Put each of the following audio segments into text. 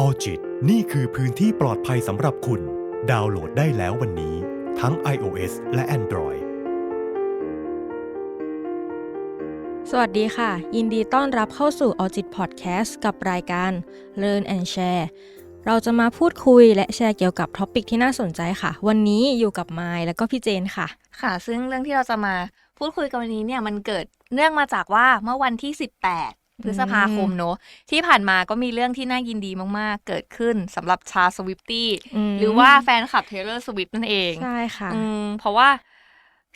ออจิตนี่คือพื้นที่ปลอดภัยสำหรับคุณ ดาวน์โหลดได้แล้ววันนี้ ทั้ง iOS และ Android สวัสดีค่ะ ยินดีต้อนรับเข้าสู่ a l j i t Podcast กับรายการ Learn and Share เราจะมาพูดคุยและแชร์เกี่ยวกับท็อปิกที่น่าสนใจค่ะ วันนี้อยู่กับไมล์และก็พี่เจนค่ะ ค่ะ ซึ่งเรื่องที่เราจะมาพูดคุยกันวันนี้เนี่ยมันเกิดเนื่องมาจากว่าเมื่อวันที่ 18 พฤษภาคมเนอะที่ผ่านมาก็มีเรื่องที่น่ายินดีมาก ๆ เกิดขึ้นสำหรับชาวสวิฟตี้อืมหรือว่าแฟนคลับเทเลอร์สวิฟนั่นเองใช่ค่ะอืมเพราะว่า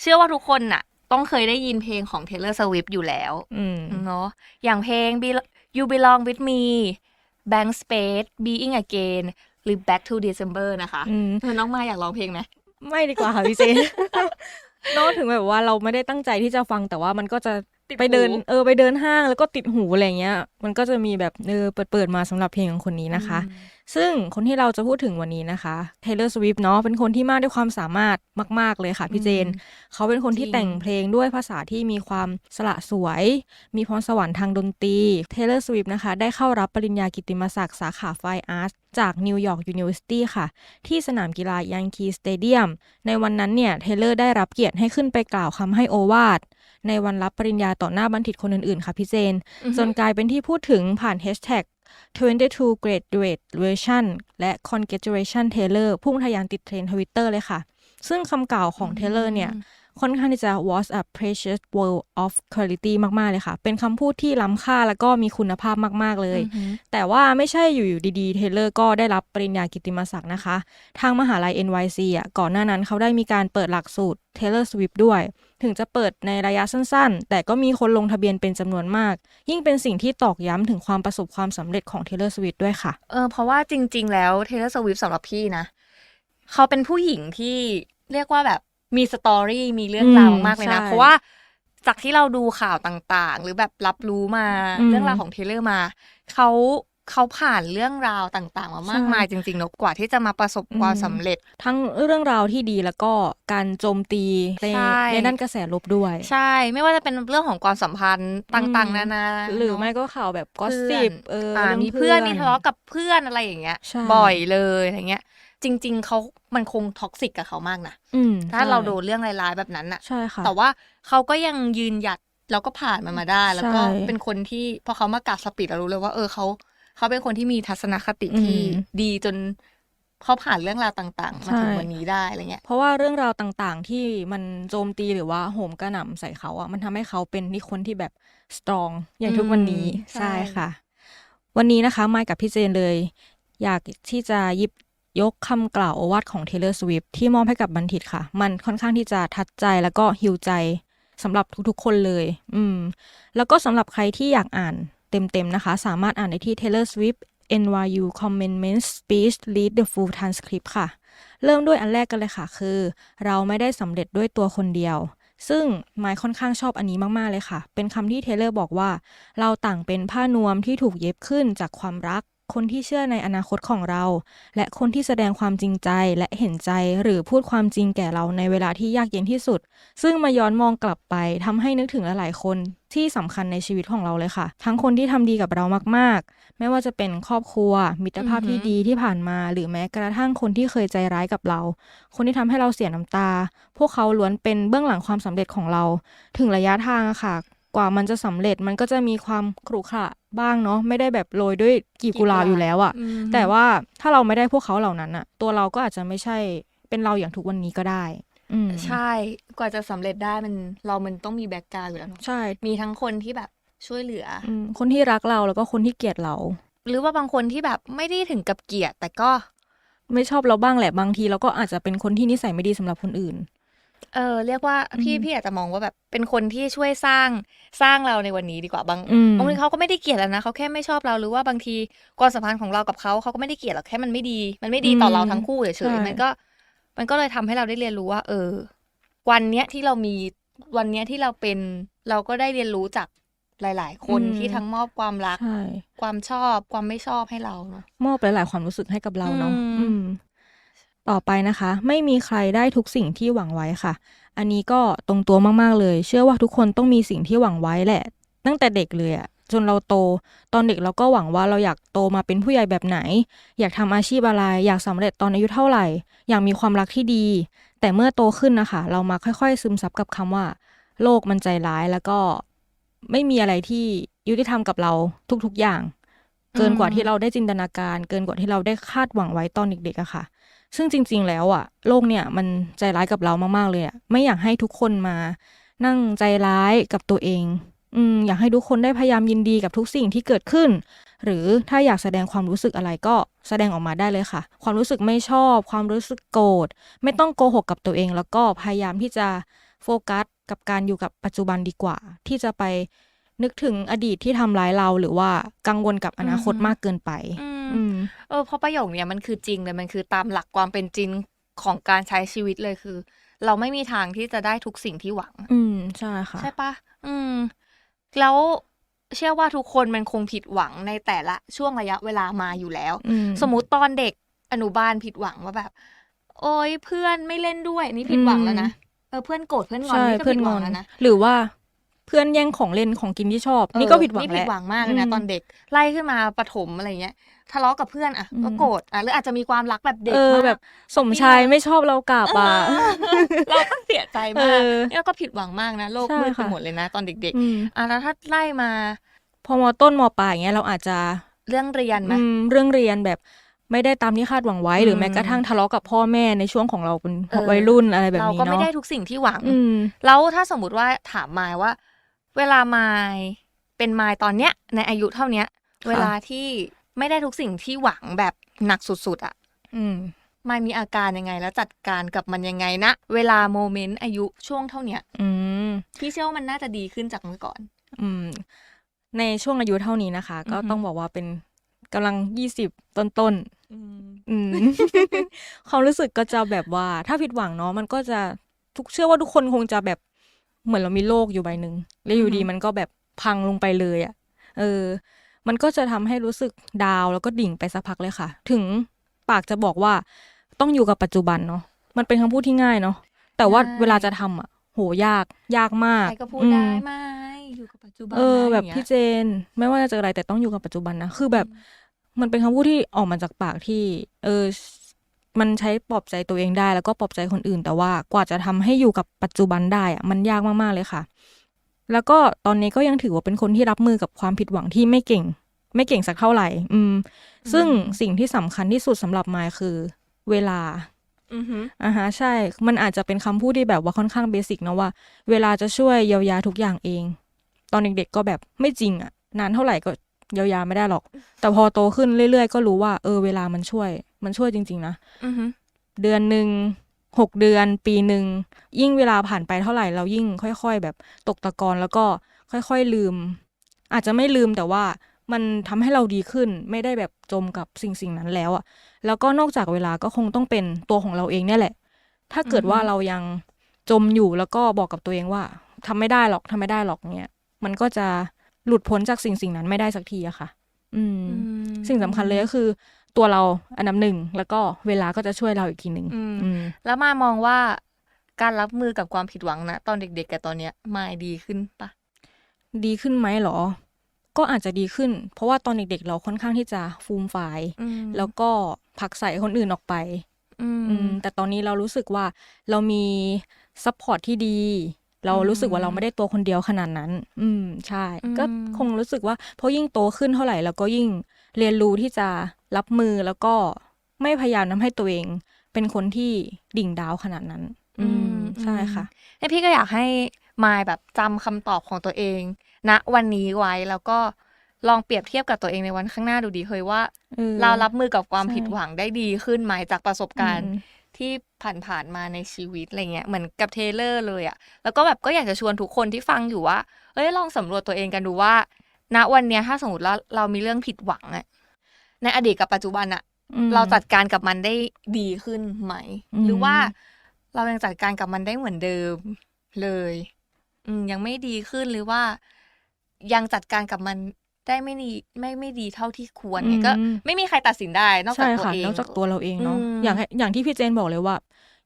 เชื่อว่าทุกคนน่ะ ต้องเคยได้ยินเพลงของ Taylor Swift อยู่แล้วอืมเนาะอย่างเพลง Be- You Belong With Me Blank Space Being Again หรือ Back to December นะคะอืมเธอน้องมาอยากร้องเพลงไหมไม่ดีกว่าค่ะพี่เจนเนอะถึงแบบว่าเราไม่ได้ตั้งใจที่จะฟังแต่ว่ามันก็จะติด ไปเดินหูเออไปเดินห้างแล้วก็ติดหูอะไรเงี้ย มันก็จะมีแบบเออเปิดเปิดมาสำหรับเพลงของคนนี้นะคะ ซึ่งคนที่เราจะพูดถึงวันนี้นะคะ Taylor Swift เนาะเป็นคนที่มากด้วยความสามารถมาก ๆเลยค่ะพี่เจนอืมเขาเป็นคนที่จริงแต่งเพลงด้วยภาษาที่มีความสละสวย มีพรสวรรค์ทางดนตรี Taylor Swift นะคะ ได้เข้ารับปริญญากิตติมศักดิ์สาขาไฟอาร์ตจากนิวยอร์ก University ค่ะ ที่สนามกีฬายังคีสเตเดียมในวันนั้นเนี่ยเทเลอร์ได้รับเกียรติให้ขึ้นไปกล่าวคำให้โอวาท ในวันรับปริญญาต่อหน้าบัณฑิตคนอื่นๆ ค่ะพี่เจน จนกลายเป็นที่พูดถึงผ่านแฮชแท็ก22 graduate version และ congratulation Taylor พุ่งทะยานติดเทรนด์ทวิตเตอร์เลยค่ะ ซึ่งคำกล่าวของ Taylor เนี่ยค่อนข้างที่จะ was a precious world of quality มาก ๆ เลยค่ะ เป็นคำพูดที่ล้ำค่าแล้วก็มีคุณภาพมาก ๆ เลยอือหือแต่ว่าไม่ใช่อยู่ๆดี ๆ เทเลอร์ก็ได้รับปริญญากิตติมศักดิ์นะคะ ทางมหาลัย NYC อะ ก่อนหน้านั้นเขาได้มีการเปิดหลักสูตร Taylor Swift ด้วย ถึงจะเปิดในระยะสั้น ๆ แต่ก็มีคนลงทะเบียนเป็นจำนวนมาก ยิ่งเป็นสิ่งที่ตอกย้ำถึงความประสบความสำเร็จของ Taylor Swift ด้วยค่ะ เออเพราะว่าจริง ๆ แล้ว Taylor Swift สำหรับพี่นะ เขาเป็นผู้หญิงที่เรียกว่าแบบมีสตอรี่มีเรื่องราวอืมมากๆเลยนะใช่เพราะว่าจากที่เราดูข่าวต่างๆ หรือแบบรับรู้มาอืมเรื่องราวของเทเลอร์มา เขา เขาผ่านเรื่องราวต่างๆมามากใช่มายจริงๆเนอะกว่าที่จะมาประสบความอืมสำเร็จ ทั้งเรื่องราวที่ดีแล้วก็การโจมตีในใช่ในด้านกระแสลบด้วย ใช่ ไม่ว่าจะเป็นเรื่องของความสัมพันธ์ต่างอืมๆนานาหรือเนะไม่ก็ข่าวแบบก็เพื่สิอนบเอออ่ารื่องมีเพื่อนมีทะเลาะกับเพื่อนอะไรอย่างเงี้ยใช่บ่อยเลยอะไรเงี้ยจริง ๆเขามันคงท็อกซิกกับเขามากนะอืมถ้าใช่เราโดนเรื่องร้ายๆแบบนั้นน่ะใช่ค่ะแต่ว่าเขาก็ยังยืนหยัดแล้วก็ผ่านมันมาได้ แล้วก็ใช่เป็นคนที่พอเขามากาดสปีดเรารู้เลยว่า เออเขา เขาเป็นคนที่มีทัศนคติที่อืมดีจนเขาผ่านเรื่องราวต่าง ๆ มาถึงใช่วันนี้ได้อะไรเงี้ย เพราะว่าเรื่องราวต่างๆ ที่มันโจมตีหรือว่าโหมกระหน่ำใส่เขาอะมันทำให้เขาเป็นนิคนที่แบบสตรองอย่างทุกวันนี้อืมใช่ใช่ค่ะ วันนี้นะคะไมค์กับพี่เจนเลย อยากที่จะหยิบยกคำกล่าวโอวาทของ Taylor Swift ที่มอบให้กับบัณฑิตค่ะ มันค่อนข้างที่จะทัดใจแล้วก็ฮิวใจสำหรับทุกๆคนเลย อืม แล้วก็สำหรับใครที่อยากอ่าน เต็มๆนะคะ สามารถอ่านได้ที่ Taylor Swift NYU Commencement Speech Read the Full Transcript ค่ะ เริ่มด้วยอันแรกกันเลยค่ะ คือ เราไม่ได้สำเร็จด้วยตัวคนเดียว ซึ่งไมค์ค่อนข้างชอบอันนี้มาก ๆ เลยค่ะ เป็นคำที่เทเลอร์บอกว่า เราต่างเป็นผ้านวมที่ถูกเย็บขึ้นจากความรัก คนที่เชื่อในอนาคตของเรา และคนที่แสดงความจริงใจและเห็นใจหรือพูดความจริงแก่เราในเวลาที่ยากเย็นที่สุด ซึ่งมาย้อนมองกลับไปทำให้นึกถึงหลายๆคนที่สำคัญในชีวิตของเราเลยค่ะ ทั้งคนที่ทำดีกับเรามากๆ ไม่ว่าจะเป็นครอบครัว มิตรภาพที่ดีที่ผ่านมา หรือแม้กระทั่งคนที่เคยใจร้ายกับเรา คนที่ทำให้เราเสียน้ำตา พวกเขาล้วนเป็นเบื้องหลังความสำเร็จของเรา ถึงระยะทางอะค่ะ กว่ามันจะสำเร็จมันก็จะมีความขรุขระบ้างเนาะไม่ได้แบบโรยด้วยกลีบกุหลาบอยู่แล้วอะอืมแต่ว่าถ้าเราไม่ได้พวกเขาเหล่านั้นอะตัวเราก็อาจจะไม่ใช่เป็นเราอย่างทุกวันนี้ก็ได้อืมใช่กว่าจะสำเร็จได้มันเรามันต้องมีแบ็กกราวด์อยู่แล้วเนอะใช่ มีทั้งคนที่แบบช่วยเหลือออืมคนที่รักเราแล้วก็คนที่เกลียดเรา หรือว่าบางคนที่แบบไม่ได้ถึงกับเกลียดแต่ก็ ไม่ชอบเราบ้างแหละบางทีเราก็อาจจะเป็นคนที่นิสัยไม่ดีสำหรับคนอื่น เออ เรียกว่าพี่อืมพี่อาจจะมองว่าแบบเป็นคนที่ช่วยสร้าง สร้างเราในวันนี้ดีกว่าบางอืมบางทีเขาก็ไม่ได้เกลียดแล้วนะเขาแค่ไม่ชอบเราหรือว่าบางทีความสัมพันธ์ของเรากับเขาเขาก็ไม่ได้เกลียดหรอกแค่มันไม่ดี มันไม่ดีต่อเราทั้งคู่เฉใช่ยๆมันก็ มันก็เลยทำให้เราได้เรียนรู้ว่า เออ วันเนี้ยที่เรามีวันเนี้ยที่เราเป็นเราก็ได้เรียนรู้จากหลาย ๆ คนที่ทั้งมอบความรักใช่ความชอบ ความไม่ชอบให้เราเนาะมอบหลาย ๆ ความรู้สึกให้กับเราเนาะอืมอืม ต่อไปนะคะ ไม่มีใครได้ทุกสิ่งที่หวังไว้ค่ะ อันนี้ก็ตรงตัวมากๆเลย เชื่อว่าทุกคนต้องมีสิ่งที่หวังไว้แหละ ตั้งแต่เด็กเลยอะจนเราโต ตอนเด็กเราก็หวังว่าเราอยากโตมาเป็นผู้ใหญ่แบบไหน อยากทำอาชีพอะไร อยากสำเร็จตอนอายุเท่าไหร่ อยากมีความรักที่ดี แต่เมื่อโตขึ้นนะคะ เรามาค่อยๆ ซึมซับกับคำว่า โลกมันใจร้ายแล้วก็ไม่มีอะไรที่ยุติธรรมกับเราทุกๆอย่าง เกินกว่าที่เราได้จินตนาการ เกินกว่าที่เราได้คาดหวังไว้ตอนเด็กๆอะค่ะ ซึ่งจริง ๆ แล้วอะโลกเนี่ยมันใจร้ายกับเรามากๆเลยอะไม่อยากให้ทุกคนมา นั่งใจร้ายกับตัวเอง อืมอยากให้ทุกคนได้พยายามยินดีกับทุกสิ่งที่เกิดขึ้น หรือถ้าอยากแสดงความรู้สึกอะไรก็แสดงออกมาได้เลยค่ะ ความรู้สึกไม่ชอบ ความรู้สึกโกรธไม่ต้องโกหกกับตัวเอง แล้วก็พยายามที่จะโฟกัสกับการอยู่กับปัจจุบันดีกว่า ที่จะไป นึกถึงอดีตที่ทำร้ายเราหรือว่ากังวลกับอนาคตอือฮึมากเกินไปอืมอืมเออเพราะประโยคเนี้ยมันคือจริงเลยมันคือตามหลักความเป็นจริงของการใช้ชีวิตเลยคือ เราไม่มีทางที่จะได้ทุกสิ่งที่หวัง อืมใช่ค่ะ ใช่ปะอืม แล้วเชื่อว่าทุกคนมันคงผิดหวังในแต่ละช่วงระยะเวลามาอยู่แล้วอืมสมมุติตอนเด็กอนุบาลผิดหวังว่าแบบ โอ้ยเพื่อนไม่เล่นด้วยนี่ผิดหวังแล้วนะเออเพื่อนโกรธเพื่อนงอนใช่นี่ก็เพื่อผินดหงวัองนแล้วนะหรือว่า เพื่อนแย่งของเล่นของกินที่ชอบเออนี่ก็ผิดหวังนี่แล้ผิดวหวังมากเลยนะอืมตอนเด็กไล่ขึ้นมาประถมอะไรเงี้ยทะเลาะกับเพื่อนอะอืมก็โกรธอะหรืออาจจะมีความรักแบบเด็กเออมากแบบ สมชายไม่ชอบเรากลับอะเออเราก็เสียใจมากเออเนี่ยก็ผิดหวังมากนะโลกใช่มืดไปค่ะหมดเลยนะ ตอนเด็กอืมๆอะแล้วถ้าไล่มา พอมต้นมปลายอย่างเงี้ยเราอาจจะเรื่องเรียนไหมอืมเรื่องเรียนแบบไม่ได้ตามที่คาดหวังไว้หรือมแม้กระทั่งทะเลาะกับพ่อแม่ในช่วงของเราเป็นเออวัยรุ่นอะไรแบบเรานี้ก็ไม่เนาะได้ทุกสิ่งที่หวังอืมแล้วถ้าสมมติว่าถามมายว่า เวลามายเป็นมายตอนเนี้ย ในอายุเท่าเนี้ยค่ะเวลาที่ไม่ได้ทุกสิ่งที่หวังแบบหนักสุดๆอะ อืมมายมีอาการยังไงแล้วจัดการกับมันยังไงนะเวลาโมเมนต์อายุช่วงเท่าเนี้ย อืมพี่เชื่อว่ามันน่าจะดีขึ้นจากเมื่อก่อน อืม ในช่วงอายุเท่านี้นะคะ ก็อือฮึต้องบอกว่าเป็นกำลังยี่สิบต้นๆอืมอืมความรู้สึกก็จะแบบว่า ถ้าผิดหวังเนาะมันก็จะทุกเชื่อว่าทุกคนคงจะแบบ เหมือนเรามีโลกอยู่ใบหนึ่งแล้วอยู่ดีมันก็แบบพังลงไปเลยอะ่ะ เออ มันก็จะทำให้รู้สึกดาวน์แล้วก็ดิ่งไปสักพักเลยค่ะ ถึงปากจะบอกว่าต้องอยู่กับปัจจุบันเนาะมันเป็นคำพูดที่ง่ายเนาะแต่ว่าใช่เวลาจะทำอะ โหยากยากมากใครก็พูดอืมได้ไหมอยู่กับปัจจุบันเออนะแบบย่างพี่เงี้ยเจน ไม่ว่าจะเจออะไรแต่ต้องอยู่กับปัจจุบันนะคือแบบมันเป็นคำพูดที่ออกมาจากปากที่ เออ มันใช้ปลอบใจตัวเองได้แล้วก็ปลอบใจคนอื่น แต่ว่ากว่าจะทำให้อยู่กับปัจจุบันได้อะมันยากมากๆเลยค่ะ แล้วก็ตอนนี้ก็ยังถือว่าเป็นคนที่รับมือกับความผิดหวังที่ไม่เก่ง ไม่เก่งสักเท่าไหร่ อืม ซึ่งสิ่งที่สำคัญที่สุดสำหรับมายคือเวลาอือหืออ่าฮะใช่ มันอาจจะเป็นคำพูดที่แบบว่าค่อนข้างเบสิกนะว่า เวลาจะช่วยเยียวยาทุกอย่างเอง ตอนเด็กๆก็แบบไม่จริงอะนานเท่าไหร่ก็เยียวยาไม่ได้หรอก แต่พอโตขึ้นเรื่อยๆ ก็รู้ว่าเออเวลามันช่วย มันช่วยจริง ๆ นะอือหือเดือนหนึ่งหกเดือน ปีหนึ่ง ยิ่งเวลาผ่านไปเท่าไหร่เรายิ่งค่อย ๆ แบบตกตะกอนแล้วก็ค่อยๆลืม อาจจะไม่ลืมแต่ว่ามันทำให้เราดีขึ้นไม่ได้แบบจมกับสิ่งสิ่งๆนั้นแล้วอะแล้วก็นอกจากเวลาก็คงต้องเป็นตัวของเราเองเนี่ยแหละ ถ้าเกิดอือฮึว่าเรายังจมอยู่แล้วก็บอกกับตัวเองว่าทำไม่ได้หรอกทำไม่ได้หรอกเนี่ยมันก็จะหลุดพ้นจากสิ่งสิ่งๆนั้นไม่ได้สักทีอะค่ะ อืมอืมสิ่งสำคัญเลยก็คือ ตัวเราอันดับหนึ่งแล้วก็เวลาก็จะช่วยเราอีกทีหนึ่งอืมอืมแล้วมามองว่าการรับมือกับความผิดหวังนะตอนเด็กๆกับตอนเนี้ยมายดีขึ้นปะดีขึ้นไหมเหรอ ก็อาจจะดีขึ้น เพราะว่าตอนเด็กๆเราค่อนข้างที่จะฟูมฟายอืมแล้วก็ผลักใส่คนอื่นออกไปอืมอืมแต่ตอนนี้เรารู้สึกว่าเรามีซัพพอร์ตที่ดี เรารู้สึกว่าเราไม่ได้ตัวคนเดียวขนาดนั้น อืม ใช่ ก็คงรู้สึกว่าเพราะยิ่งโตขึ้นเท่าไหร่เราก็ยิ่งเรียนรู้ที่จะ รับมือแล้วก็ไม่พยายามทำให้ตัวเอง เป็นคนที่ดิ่งดาวขนาดนั้น อืมใช่ค่ะให้พี่ก็อยากให้มายแบบจำคำตอบของตัวเองณวันนี้ไว้แล้วก็ลองเปรียบเทียบกับตัวเองในวันข้างหน้าดูดีเฮ้ยว่าออเรารับมือกับความใช่ผิดหวังได้ดีขึ้นไหมจากประสบการณ์อืมที่ผ่านๆมาในชีวิตอะไรเงี้ยเหมือนกับเทเลอร์เลยอะแล้วก็แบบก็อยากจะชวนทุกคนที่ฟังอยู่ว่า เอ้ยลองสำรวจตัวเองกันดูว่าณวันเนี้ยถ้าสมมติเราเรามีเรื่องผิดหวังอะ ในอดีตกับปัจจุบันอะอืมเราจัดการกับมันได้ดีขึ้นไหมอืมหรือว่าเรายังจัดการกับมันได้เหมือนเดิมเลยอืมยังไม่ดีขึ้นหรือว่า ยังจัดการกับมันได้ไม่ดีไม่ไม่ดีเท่าที่ควรเนี่ยก็อืมไม่มีใครตัดสินได้ นอกจากใช่ตัวค่ะเองนอกจากตัวเราเองเนาะอืมอย่างให้อย่างที่พี่เจนบอกเลยว่า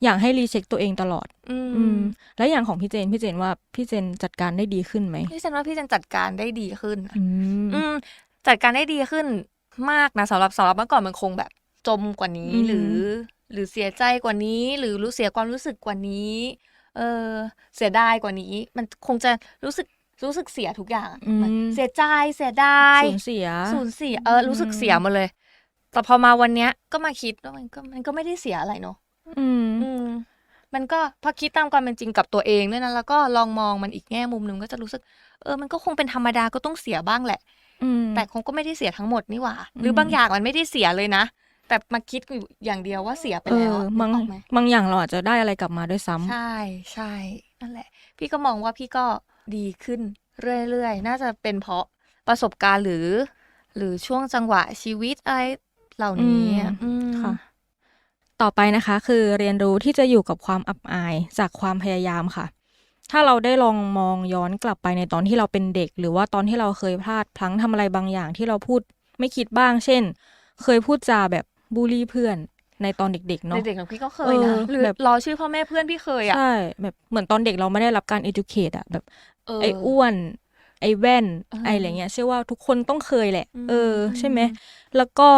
อยากให้รีเช็คตัวเองตลอด อือืมมแล้วอย่างของพี่เจนพี่เจนว่าพี่เจนจัดการได้ดีขึ้นไหมพี่เจนว่าพี่เจนจัดการได้ดีขึ้นนะอืมอืมจัดการได้ดีขึ้น มากนะสำหรับสำหรับเมื่อก่อนมันคงแบบจมกว่านี้อืมหรือ หรือเสียใจกว่านี้ หรือรู้เสียความรู้สึกกว่านี้ เออเสียดายกว่านี้ มันคงจะรู้สึกรู้สึกเสียทุกอย่างอะอืมมันเสียใจเสียดายสูญเสียสูญเสียเออรู้สึกเสียหมดเลย แต่พอมาวันเนี้ยก็มาคิดว่ามันก็มันก็ไม่ได้เสียอะไรเนอะอืมอืมมันก็พอคิดตามความเป็นจริงกับตัวเองด้วยนะแล้วก็ลองมองมันอีกแง่มุมหนึ่งก็จะรู้สึก เออ มันก็คงเป็นธรรมดาก็ต้องเสียบ้างแหละอืม แต่คงก็ไม่ได้เสียทั้งหมดนี่หว่าอืมหรือบางอย่างมันไม่ได้เสียเลยนะ แต่มาคิดอยู่อย่างเดียวว่าเสียไปเอแล้วออะบางนึกออกไหมบางอย่างเราอาจจะได้อะไรกลับมาด้วยซ้ำใช่ใช่นั่นแหละ พี่ก็มองว่าพี่ก็ดีขึ้นเรื่อยๆ น่าจะเป็นเพราะประสบการณ์หรือ หรือช่วงจังหวะชีวิตอะไรเหล่านี้อะอืมอืมค่ะ ต่อไปนะคะ คือเรียนรู้ที่จะอยู่กับความอับอายจากความพยายามค่ะ ถ้าเราได้ลองมองย้อนกลับไปในตอนที่เราเป็นเด็ก หรือว่าตอนที่เราเคยพลาดพลั้งทำอะไรบางอย่างที่เราพูดไม่คิดบ้าง เช่น เคยพูดจาแบบบูลลี่เพื่อนในตอนเด็กๆเนาะเด็กๆของพี่ก็เคยนะเออหรือแบบรอชื่อพ่อแม่เพื่อนพี่เคยอะใช่แบบเหมือนตอนเด็กเราไม่ได้รับการ educate อะแบบเออไอ้อ้วน ไอ้แว่นเออไอ้อะไรเงี้ยเชื่อว่าทุกคนต้องเคยแหละอืมเออ ใช่ไหมอืมแล้วก็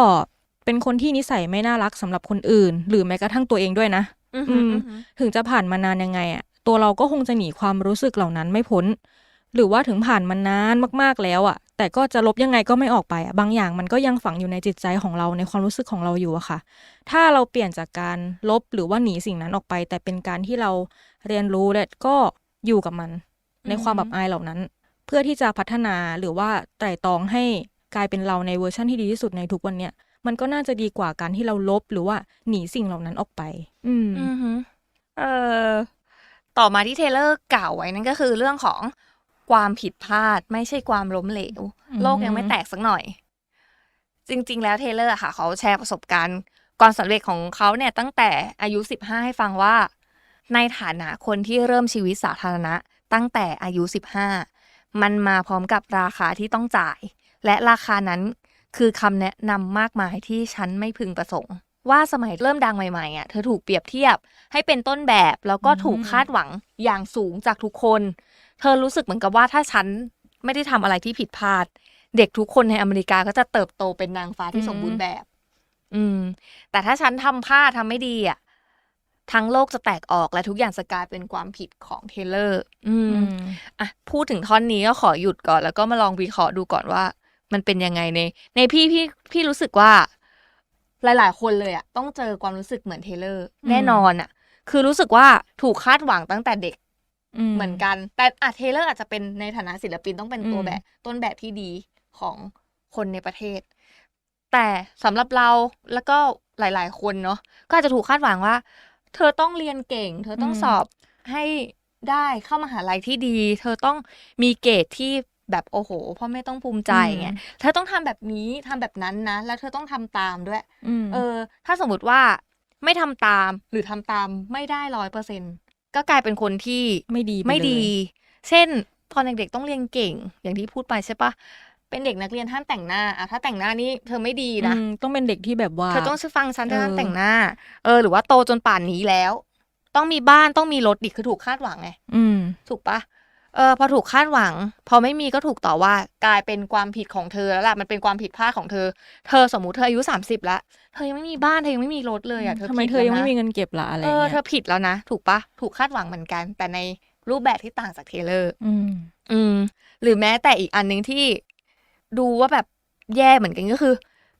เป็นคนที่นิสัยไม่น่ารักสำหรับคนอื่น หรือแม้กระทั่งตัวเองด้วยนะอืมอืมอืมถึงจะผ่านมานานยังไงอะ ตัวเราก็คงจะหนีความรู้สึกเหล่านั้นไม่พ้น หรือว่าถึงผ่านมานนานมากๆแล้วอะแต่ก็จะลบยังไงก็ไม่ออกไปอะบางอย่างมันก็ยังฝังอยู่ในจิตใจของเราในความรู้สึกของเราอยู่อะค่ะ ถ้าเราเปลี่ยนจากการลบหรือว่าหนีสิ่งนั้นออกไป แต่เป็นการที่เราเรียนรู้และก็อยู่กับมัน ในความแบบอายเหล่านั้น เพื่อที่จะพัฒนาหรือว่าไตร่ตรองให้กลายเป็นเราในเวอร์ชั่นที่ดีที่สุดในทุกวันเนี้ยมันก็น่าจะดีกว่าการที่เราลบหรือว่าหนีสิ่งเหล่านั้นออกไป อืมอือฮึเออ ต่อมาที่เทเลอร์กล่าวไว้นั่นก็คือเรื่องของความผิดพลาดไม่ใช่ความล้มเหลวอืมโลกยังไม่แตกสักหน่อย จริง ๆ แล้วเทเลอร์อะค่ะ เขาแชร์ประสบการณ์ความสำเร็จของเขาเนี่ยตั้งแต่อายุ 15 ให้ฟังว่า ในฐานะคนที่เริ่มชีวิตสาธารณะ ตั้งแต่อายุ 15 มันมาพร้อมกับราคาที่ต้องจ่าย และราคานั้นคือคำแนะนำมากมายที่ฉันไม่พึงประสงค์ ว่าสมัยเริ่มดังใหม่ๆอะเธอถูกเปรียบเทียบให้เป็นต้นแบบแล้วก็ถูกคาดหวังอย่างสูงจากทุกคน เธอรู้สึกเหมือนกับว่าถ้าฉันไม่ได้ทำอะไรที่ผิดพลาด เด็กทุกคนในอเมริกาก็จะเติบโตเป็นนางฟ้าที่อืมสมบูรณ์แบบ อืม แต่ถ้าฉันทำพลาดทำไม่ดีอะทั้งโลกจะแตกออกและทุกอย่างจะกลายเป็นความผิดของเทเลอร์อืมอืมอะพูดถึงท่อนนี้ก็ขอหยุดก่อน แล้วก็มาลองวิเคราะห์ดูก่อนว่า มันเป็นยังไงใน ในพี่พี่พี่รู้สึกว่า หลาย ๆ คนเลยอะต้องเจอความรู้สึกเหมือนเทเลอร์อืมแน่นอนอะคือรู้สึกว่าถูกคาดหวังตั้งแต่เด็กมเหมือนกัน แต่อะเทเลอร์อาจจะเป็นในฐานะศิลปินต้องเป็นตัวอืมแบบต้นแบบที่ดีของคนในประเทศ แต่สำหรับเราแล้วก็หลาย ๆ คนเนาะก็อาจจะถูกคาดหวังว่า เธอต้องเรียนเก่ง เธอต้องสอบให้ได้เข้ามหาลัยที่ดี เธอต้องมีเกรดที่ แบบโอ้โหพ่อแม่ต้องภูมิใจไงเธอต้องทำแบบนี้ทำแบบนั้นนะ แล้วเธอต้องทำตามด้วยอืมเออ ถ้าสมมติว่าไม่ทำตามหรือทำตามไม่ได้ร้อยเปอร์เซ็นก็กลายเป็นคนที่ไม่ดีปไม่เลยดี เช่นตอนเด็กๆต้องเรียนเก่ง อย่างที่พูดไปใช่ปะเป็นเด็กนักเรียนห้ามแต่งหน้าอะถ้าแต่งหน้านี่เธอไม่ดีนะอืมต้องเป็นเด็กที่แบบว่าเธอต้องฟังฉันเธอห้ามเออแต่งหน้า เออ หรือว่าโตจนป่านนี้แล้ว ต้องมีบ้านต้องมีรถดิคือถูกคาดหวังไงอืมถูกปะ เออพอถูกคาดหวัง พอไม่มีก็ถูกต่อว่ากลายเป็นความผิดของเธอแล้วล่ะมันเป็นความผิดพลาดของเธอ เธอสมมุติเธออายุสามสิบแล้วเธอยังไม่มีบ้านเธอยังไม่มีรถเลยอะเธอทำไมผิดเธอยังแล้วไม่นะมีเงินเก็บละอะไรเออเงี้ยเธอผิดแล้วนะ ถูกปะถูกคาดหวังเหมือนกัน แต่ในรูปแบบที่ต่างจากเทเลอร์ อืม อืม หรือแม้แต่อีกอันหนึ่งที่ดูว่าแบบแย่เหมือนกันก็คือ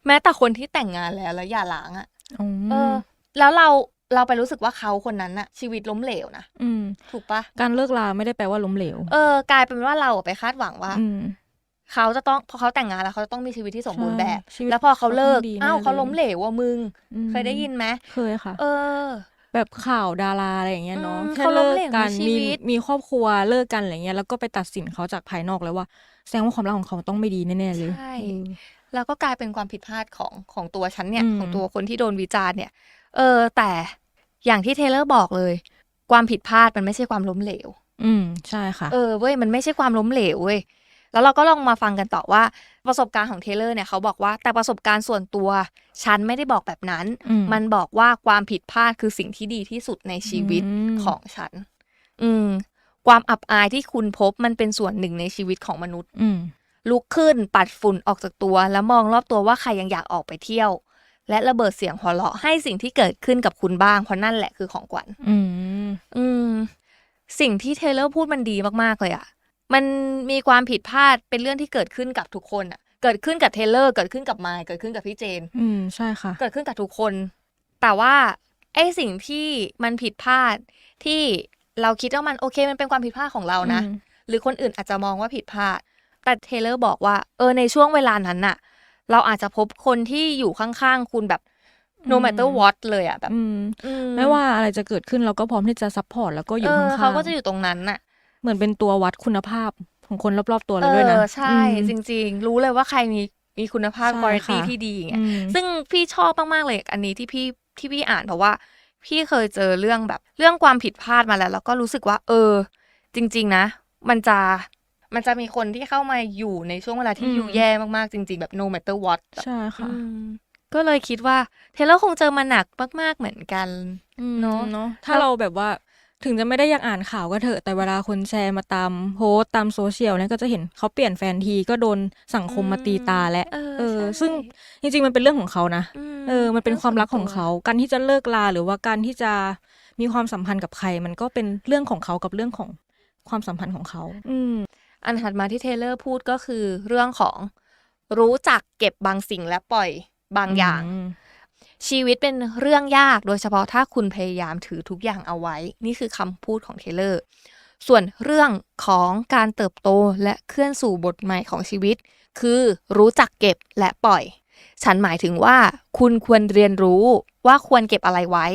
แม้แต่คนที่แต่งงานแล้วแล้วหย่าร้างอะอืมเออ แล้วเรา เราไปรู้สึกว่าเขาคนนั้นอะชีวิตล้มเหลวนะอืม ถูกปะการเลิกลาไม่ได้แปลว่าล้มเหลว เออกลายเป็นว่าเราอะไปคาดหวังว่าอืม เขาจะต้องพอเขาแต่งงานแล้วเขาจะต้องมีชีวิตที่สมบูรณ์แบบ ใช่ชีวิตแล้วพอเขาเลิกเขาต้องดีแน่อ้าวเขาเลยล้มเหลวว่ะมึง อืม เคยได้ยินไหมเคยค่ะ เออ แบบข่าวดาราอะไรอย่างเงี้ยเนาะอืมแค่เขาล้เลิมกเหลวกันในชีมีวิต มีครอบครัวเลิกกันอะไรเงี้ยแล้วก็ไปตัดสินเขาจากภายนอกแล้วว่า แสดงว่าความรักของเขาต้องไม่ดีแน่ๆเลย ใช่เออแล้วก็กลายเป็นความผิดพลาดของของตัวฉันเนี่ย อืม ของตัวคนที่โดนวิจารณ์เนี่ย เออ แต่อย่างที่เทเลอร์บอกเลย ความผิดพลาดมันไม่ใช่ความล้มเหลว อืมใช่ค่ะ เออเว้ยมันไม่ใช่ความล้มเหลวเว้ยแล้วเราก็ลองมาฟังกันต่อว่าประสบการณ์ของเทเลอร์เนี่ยเขาบอกว่าแต่ประสบการณ์ส่วนตัวฉันไม่ได้บอกแบบนั้น อืม มันบอกว่าความผิดพลาดคือสิ่งที่ดีที่สุดในชีวิตอืมของฉัน อืม ความอับอายที่คุณพบมันเป็นส่วนหนึ่งในชีวิตของมนุษย์ อืม ลุกขึ้นปัดฝุ่นออกจากตัว แล้วมองรอบตัวว่าใครยังอยากออกไปเที่ยว และระเบิดเสียงหัวเราะให้สิ่งที่เกิดขึ้นกับคุณบ้าง เพราะนั่นแหละคือของขวัญอืมอืม สิ่งที่เทเลอร์พูดมันดีมากๆเลยอะมันมีความผิดพลาดเป็นเรื่องที่เกิดขึ้นกับทุกคนอะเกิดขึ้นกับเทเลอร์ เกิดขึ้นกับไมค์เกิดขึ้นกับพี่เจน อืมใช่ค่ะ เกิดขึ้นกับทุกคน แต่ว่าไอ้สิ่งที่มันผิดพลาดที่เราคิดว่ามันโอเคมันเป็นความผิดพลาดของเรานะ อืม หรือคนอื่นอาจจะมองว่าผิดพลาด แต่เทเลอร์บอกว่า เออในช่วงเวลานั้นน่ะ เราอาจจะพบคนที่อยู่ข้างๆ คุณแบบ no matter what เลยอะแบบอืมอืไม่ว่าอะไรจะเกิดขึ้นเราก็พร้อมที่จะซัพพอร์ตแล้วก็อยู่เอข้าองๆเขาก็จะอยู่ตรงนั้นน่ะ เหมือนเป็นตัววัดคุณภาพของคนรอบๆตัวเอเราด้วยนะอใช่อืมจริง ๆ รู้เลยว่าใครมีมีคุณภาพใช่คุณภาพค่ะที่ดีอย่างเงี้ยอืมซึ่งพี่ชอบมากๆเลยอันนี้ที่พี่ที่พี่อ่านเพราะว่า พี่เคยเจอเรื่องแบบเรื่องความผิดพลาดมาแล้ว แล้วก็รู้สึกว่า เออ จริง ๆ นะ มันจะ มันจะมีคนที่เข้ามาอยู่ในช่วงเวลาที่อืมอยู่แย่มากๆจริง ๆ แบบ no matter what แบบใช่ค่ะอืมก็เลยคิดว่า เทเลอร์คงเจอมาหนักมาก ๆเหมือนกันเนอะเนาะถ้าเราแบบว่าถึงจะไม่ได้อยากอ่านข่าวก็เถอะแต่เวลาคนแชร์มาตามโพสต์ตามโซเชียลเนี่ยก็จะเห็นเขาเปลี่ยนแฟนทีก็โดนสังคมมาตีตาและ เออเออใช่ซึ่งจริงๆมันเป็นเรื่องของเขานะมเออ มันเป็นความรักของส่วนตัวเขา การที่จะเลิกลาหรือว่าการที่จะมีความสัมพันธ์กับใคร มันก็เป็นเรื่องของเขากับเรื่องของความสัมพันธ์ของเขา อืม อันถัดมาที่เทเลอร์พูดก็คือเรื่องของรู้จักเก็บบางสิ่งและปล่อยบางอย่าง ชีวิตเป็นเรื่องยากโดยเฉพาะถ้าคุณพยายามถือทุกอย่างเอาไว้ นี่คือคำพูดของเทเลอร์ส่วนเรื่องของการเติบโตและเคลื่อนสู่บทใหม่ของชีวิต คือรู้จักเก็บและปล่อย ฉันหมายถึงว่าคุณควรเรียนรู้ว่าควรเก็บอะไรไว้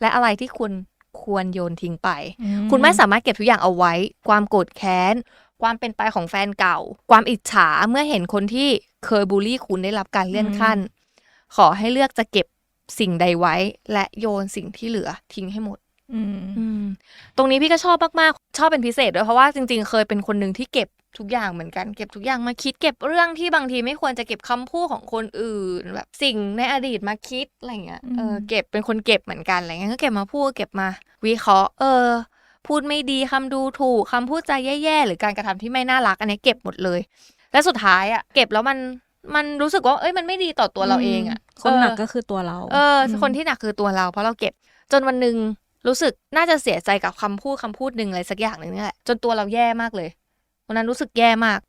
และอะไรที่คุณควรโยนทิ้งไปอืมคุณไม่สามารถเก็บทุกอย่างเอาไว้ ความโกรธแค้น ความเป็นไปของแฟนเก่า ความอิจฉาเมื่อเห็นคนที่เคยบูลลี่คุณได้รับการเลื่อนขั้น ขอให้เลือกจะเก็บสิ่งใดไว้ และโยนสิ่งที่เหลือทิ้งให้หมดอืมอืมตรงนี้พี่ก็ชอบมากๆ ชอบเป็นพิเศษด้วยเพราะว่าจริงๆ เคยเป็นคนหนึ่งที่เก็บทุกอย่างเหมือนกันเก็บทุกอย่างมาคิดเก็บเรื่องที่บางทีไม่ควรจะเก็บคำพูดของคนอื่น แบบสิ่งในอดีตมาคิดอะไรเงี้ยเออเก็บเป็นคนเก็บเหมือนกันอะไรเงี้ยก็เก็บมาพูดเก็บมา วิเคราะห์ เออ พูดไม่ดีคำดูถูกคำพูดใจแย่ๆ หรือการกระทำที่ไม่น่ารัก อันนี้เก็บหมดเลย และสุดท้ายอะเก็บแล้วมันมันรู้สึกว่าเอ้ยมันไม่ดีต่อตัวเราเองอะคนหนักเออก็คือตัวเรา เอออมคนที่หนักคือตัวเรา เพราะเราเก็บ จนวันหนึ่งรู้สึกน่าจะเสียใจกับคำพูดคำพูดหนึ่งอะไรสักอย่างหนึ่งนี่แหละจนตัวเราแย่มากเลยวันนั้นรู้สึกแย่มาก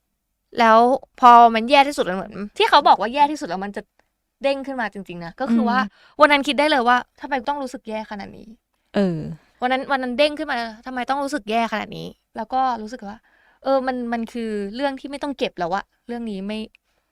แล้วพอมันแย่ที่สุดแล้วเหมือน ที่เขาบอกว่าแย่ที่สุดแล้วมันจะเด้งขึ้นมาจริงๆนะก็คือว่าวันนั้นคิดได้เลยว่าทำไมต้องรู้สึกแย่ขนาดนี้ เออ วันนั้นวันนั้นเด้งขึ้นมาทำไมต้องรู้สึกแย่ขนาดนี้ แล้วก็รู้สึกว่า เออมันมันคือเรื่องที่ไม่ต้องเก็บแล้วอะเรื่องนี้ไม่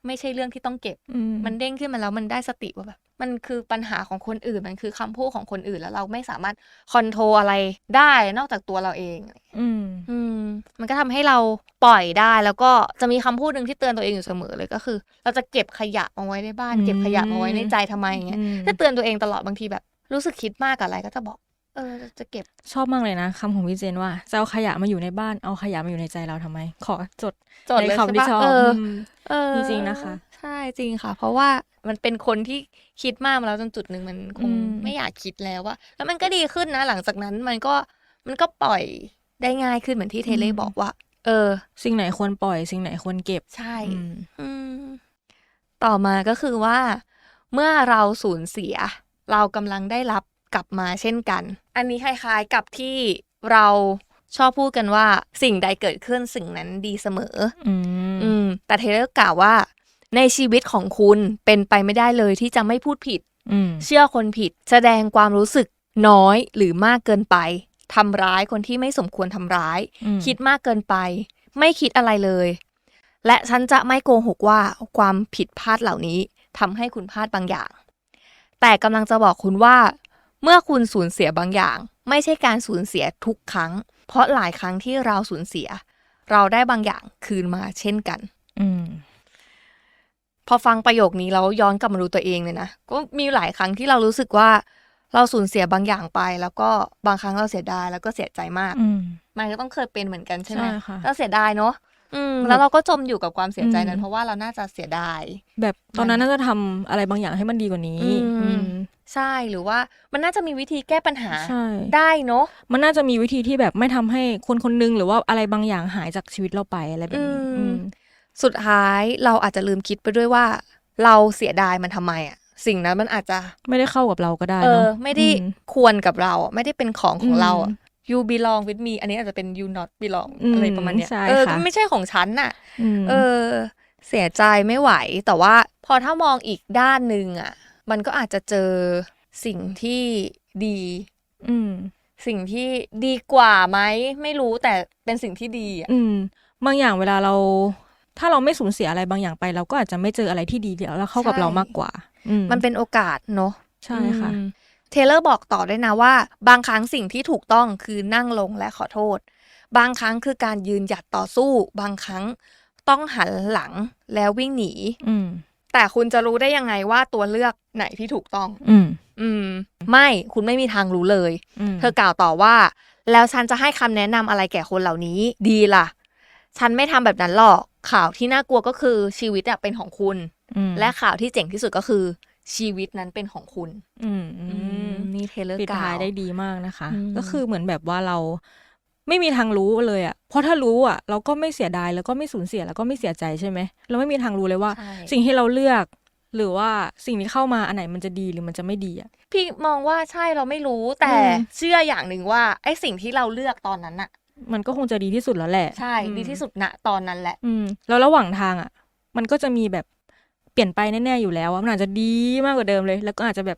ไม่ใช่เรื่องที่ต้องเก็บอืมมันเด้งขึ้นมาแล้วมันได้สติว่าแบบมันคือปัญหาของคนอื่นมันคือคำพูดของคนอื่นแล้วเราไม่สามารถคอนโทรลอะไรได้นอกจากตัวเราเอง อืมอืมมันก็ทำให้เราปล่อยได้แล้วก็จะมีคำพูดหนึ่งที่เตือนตัวเองอยู่เสมอเลยก็คือ เราจะเก็บขยะมาไว้ในบ้านอืมเก็บขยะมาไว้ในใจทำไมอย่างเงี้ยอืมถ้าเตือนตัวเองตลอดบางทีแบบ รู้สึกคิดมากกับอะไรก็จะบอก เออจะเก็บชอบมากเลยนะคำของพี่เจนว่าจะเอาขยะมาอยู่ในบ้านเอาขยะมาอยู่ในใจเราทำไม ขอจดจดในเลยคำที่ใช่ชอบปะเออมเออจริงๆนะคะ ใช่จริงค่ะ เพราะว่ามันเป็นคนที่คิดมากมาแล้วจนจุดหนึ่งมันคงอืมไม่อยากคิดแล้วว่าแล้วมันก็ดีขึ้นนะ หลังจากนั้นมันก็มันก็ปล่อยได้ง่ายขึ้นเหมือนที่เทเล่บอกว่า เออ สิ่งไหนควรปล่อย สิ่งไหนควรเก็บใช่อืมอืมต่อมาก็คือว่า เมื่อเราสูญเสีย เรากำลังได้รับ กลับมาเช่นกัน อันนี้คล้ายๆกับที่เราชอบพูดกันว่าสิ่งใดเกิดขึ้นสิ่งนั้นดีเสมอ อืมอืมแต่เทเลอร์กล่าวว่า ในชีวิตของคุณเป็นไปไม่ได้เลยที่จะไม่พูดผิดอืมเชื่อคนผิด แสดงความรู้สึกน้อยหรือมากเกินไปทำร้ายคนที่ไม่สมควรทำร้ายอืมคิดมากเกินไป ไม่คิดอะไรเลย และฉันจะไม่โกหกว่าความผิดพลาดเหล่านี้ทำให้คุณพลาดบางอย่าง แต่กำลังจะบอกคุณว่า เมื่อคุณสูญเสียบางอย่าง ไม่ใช่การสูญเสียทุกครั้ง เพราะหลายครั้งที่เราสูญเสีย เราได้บางอย่างคืนมาเช่นกัน อืม พอฟังประโยคนี้แล้วย้อนกลับมาดูตัวเองเลยนะก็มีหลายครั้งที่เรารู้สึกว่า เราสูญเสียบางอย่างไป แล้วก็บางครั้งเราเสียดายแล้วก็เสียใจมากอืมมันก็ต้องเคยเป็นเหมือนกันใช่ไหมใช่ค่ะก็เสียดายเนาะอืม แล้วเราก็จมอยู่กับความเสียใจนั้นอืมเพราะว่าเราน่าจะเสียดาย แบบตอนนั้นน่าจะทำอะไรบางอย่างให้มันดีกว่านี้อืมอืมใช่หรือว่ามันน่าจะมีวิธีแก้ปัญหาใช่ได้เนาะมันน่าจะมีวิธีที่แบบไม่ทำให้คนคนหนึงหรือว่าอะไรบางอย่างหายจากชีวิตเราไปอะไรแบบนี้อืมอืมสุดท้ายเราอาจจะลืมคิดไปด้วยว่า เราเสียดายมันทำไมอะสิ่งนั้นมันอาจจะไม่ได้เข้ากับเราก็ได้เอเนาะอไม่ได้อืมควรกับเราอะไม่ได้เป็นของของอืมเราอะ you belong with me อันนี้อาจจะเป็น you not belong อืมอะไรประมาณเนี้ยใช่เออค่ะก็ไม่ใช่ของฉันน่ะมเออ เสียใจไม่ไหว แต่ว่าพอถ้ามองอีกด้านหนึ่งอะ มันก็อาจจะเจอสิ่งที่ดี อืมสิ่งที่ดีกว่าไหมไม่รู้แต่เป็นสิ่งที่ดีอะอืมบางอย่างเวลาเรา ถ้าเราไม่สูญเสียอะไรบางอย่างไป เราก็อาจจะไม่เจออะไรที่ดีแล้วแล้วเข้ากับใช่เรามากกว่าอืมมันเป็นโอกาสเนาะใช่ค่ะอืม เทเลอร์บอกต่อด้วยนะว่า บางครั้งสิ่งที่ถูกต้องคือนั่งลงและขอโทษ บางครั้งคือการยืนหยัดต่อสู้ บางครั้งต้องหันหลังแล้ววิ่งหนี อืมแต่คุณจะรู้ได้ยังไงว่าตัวเลือกไหนที่ถูกต้อง อืม อืม ไม่คุณไม่มีทางรู้เลยอืมเธอกล่าวต่อว่า แล้วฉันจะให้คำแนะนำอะไรแก่คนเหล่านี้ ดีล่ะ ฉันไม่ทำแบบนั้นหรอกข่าวที่น่ากลัวก็คือชีวิตอะเป็นของคุณอืมและข่าวที่เจ๋งที่สุดก็คือ ชีวิตนั้นเป็นของคุณ อืมอือืมมนี่เทเลอร์ปิดกล่าท้ายว ได้ดีมากนะคะ อืม ก็คือเหมือนแบบว่าเราไม่มีทางรู้เลยอะเพราะถ้ารู้อะเราก็ไม่เสียดายแล้วก็ไม่สูญเสียแล้วก็ไม่เสียใจใช่ไหมเราไม่มีทางรู้เลยว่า ใช่สิ่งที่เราเลือก หรือว่าสิ่งที่เข้ามาอันไหนมันจะดีหรือมันจะไม่ดีอะพี่มองว่าใช่เราไม่รู้แต่อืม เชื่ออย่างหนึ่งว่าไอ้สิ่งที่เราเลือกตอนนั้นน่ะ มันก็คงจะดีที่สุดแล้วแหละใช่อืมดีที่สุดณตอนนั้นแหละ อืมแล้วระหว่างทางอะมันก็จะมีแบบ เปลี่ยนไปแน่ๆอยู่แล้วอะมันอาจจะดีมากกว่าเดิมเลย แล้วก็อาจจะแบบ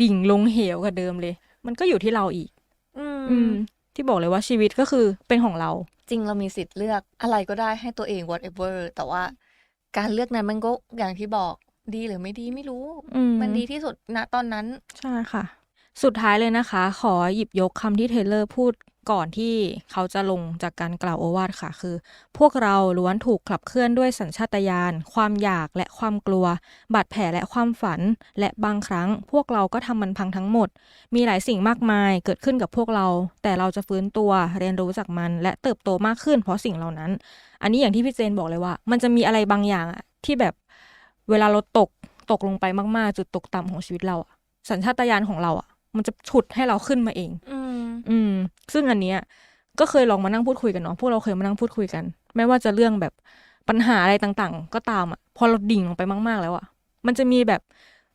ดิ่งลงเหวกว่าเดิมเลย มันก็อยู่ที่เราอีกอืมอืมที่บอกเลยว่าชีวิตก็คือเป็นของเรา จริงเรามีสิทธิ์เลือกอะไรก็ได้ให้ตัวเอง whatever แต่ว่าการเลือกนั้นมันก็อย่างที่บอกดีหรือไม่ดีไม่รู้อืมมันดีที่สุดณตอนนั้น ใช่ค่ะ สุดท้ายเลยนะคะ ขอหยิบยกคำที่เทเลอร์พูด ก่อนที่เขาจะลงจากการกล่าวโอวาทค่ะ คือ พวกเราล้วนถูกขับเคลื่อนด้วยสัญชาตญาณความอยากและความกลัว บาดแผลและความฝัน และบางครั้ง พวกเราก็ทำมันพังทั้งหมด มีหลายสิ่งมากมายเกิดขึ้นกับพวกเรา แต่เราจะฟื้นตัวเรียนรู้จากมัน และเติบโตมากขึ้น เพราะสิ่งเหล่านั้น อันนี้อย่างที่พี่เจนบอกเลยว่า มันจะมีอะไรบางอย่างอะที่แบบเวลาเราตกตกลงไปมากๆ จุดตกต่ำของชีวิตเราสัญชาตญาณของเราอะมันจะฉุดให้เราขึ้นมาเองอื อืม ซึ่งอันเนี้ยก็เคยลองมานั่งพูดคุยกันเนาะพวกเราเคยมานั่งพูดคุยกัน ไม่ว่าจะเรื่องแบบปัญหาอะไรต่างๆ ก็ตามอะพอเราดิ่งลงไปมากๆแล้วอะมันจะมีแบบ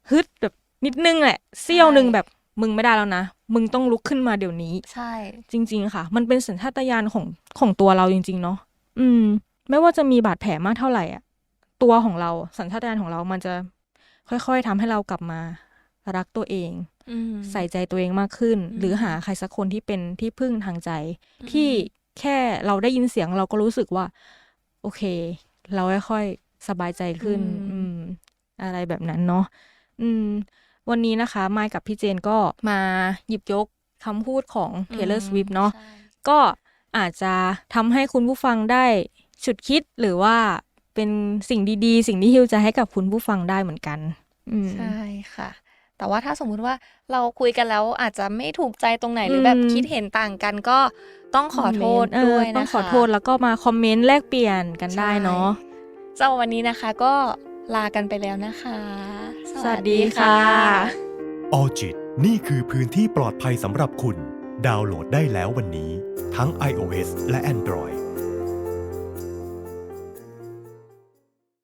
ฮึดแบบนิดนึงแหละเสี้ยวหนึ่งแบบมึงไม่ได้แล้วนะ มึงต้องลุกขึ้นมาเดี๋ยวนี้ ใช่ จริง ๆ ค่ะ มันเป็นสัญชาตญาณของของตัวเราจริง ๆ เนาะอืม ไม่ว่าจะมีบาดแผลมากเท่าไหร่อะตัวของเราสัญชาตญาณของเรามันจะค่อยๆทำให้เรากลับมารักตัวเองอืม ใส่ใจตัวเองมากขึ้นอืมหรือหาใครสักคนที่เป็นที่พึ่งทางใจ ที่แค่เราได้ยินเสียงเราก็รู้สึกว่า โอเค เราค่อยๆสบายใจขึ้น อืม อะไรแบบนั้นเนาะอืม วันนี้นะคะไมค์กับพี่เจนก็มาหยิบยกคำพูดของ Taylor Swift เนาะใช่ก็อาจจะทำให้คุณผู้ฟังได้ฉุดคิดหรือว่าเป็นสิ่งดีๆ สิ่งที่ฮิวใจให้กับคุณผู้ฟังได้เหมือนกันอืมใช่ค่ะ แต่ว่าถ้าสมมุติว่าเราคุยกันแล้วอาจจะไม่ถูกใจตรงไหนหรือแบบอืมคิดเห็นต่างกันก็ต้องขอโทษเออด้วยต้อนะงคะขอโทษแล้วก็มาคอมเมนต์แลกเปลี่ยนกันได้เนาะใช่สำหรับวันนี้นะคะก็ลากันไปแล้วนะคะ สวัสดีค่ะออจิตนี่คือพื้นที่ปลอดภัยสำหรับคุณ ดาวน์โหลดได้แล้ววันนี้ ทั้ง iOS และ Android